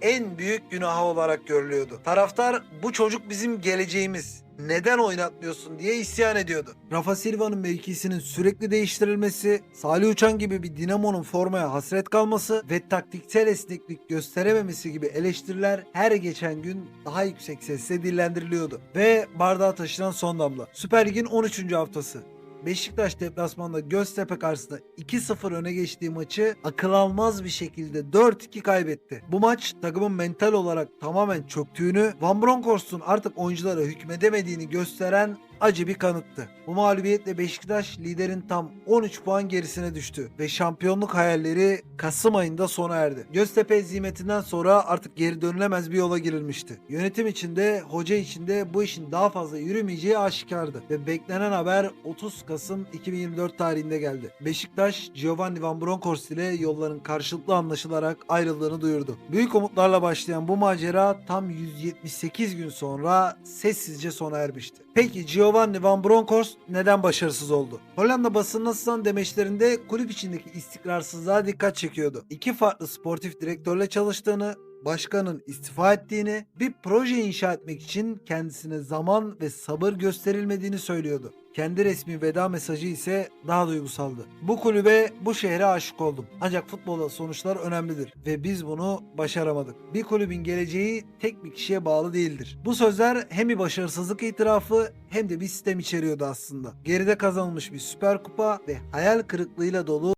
en büyük günahı olarak görülüyordu. Taraftar bu çocuk bizim geleceğimiz. Neden oynatmıyorsun diye isyan ediyordu. Rafa Silva'nın mevkisinin sürekli değiştirilmesi, Salih Uçan gibi bir Dinamo'nun formaya hasret kalması ve taktiksel esneklik gösterememesi gibi eleştiriler her geçen gün daha yüksek sesle dillendiriliyordu. Ve bardağa taşınan son damla. Süper Lig'in 13. haftası. Beşiktaş deplasmanda Göztepe karşısında 2-0 öne geçtiği maçı akıl almaz bir şekilde 4-2 kaybetti. Bu maç takımın mental olarak tamamen çöktüğünü, Van Bronckhorst'un artık oyunculara hükmedemediğini gösteren acı bir kanıttı. Bu mağlubiyetle Beşiktaş liderin tam 13 puan gerisine düştü ve şampiyonluk hayalleri Kasım ayında sona erdi. Göztepe hezimetinden sonra artık geri dönülemez bir yola girilmişti. Yönetim içinde, hoca içinde bu işin daha fazla yürümeyeceği aşikardı ve beklenen haber 30 Kasım 2024 tarihinde geldi. Beşiktaş Giovanni Van Bronckhorst ile yolların karşılıklı anlaşılarak ayrıldığını duyurdu. Büyük umutlarla başlayan bu macera tam 178 gün sonra sessizce sona ermişti. Peki Giovanni Van Bronckhorst neden başarısız oldu? Hollanda basınına sızan demeçlerinde kulüp içindeki istikrarsızlığa dikkat çekiyordu. İki farklı sportif direktörle çalıştığını, başkanın istifa ettiğini, bir proje inşa etmek için kendisine zaman ve sabır gösterilmediğini söylüyordu. Kendi resmi veda mesajı ise daha duygusaldı. Bu kulübe, bu şehre aşık oldum. Ancak futbolda sonuçlar önemlidir ve biz bunu başaramadık. Bir kulübün geleceği tek bir kişiye bağlı değildir. Bu sözler hem bir başarısızlık itirafı hem de bir sistem içeriyordu aslında. Geride kazanılmış bir süper kupa ve hayal kırıklığıyla dolu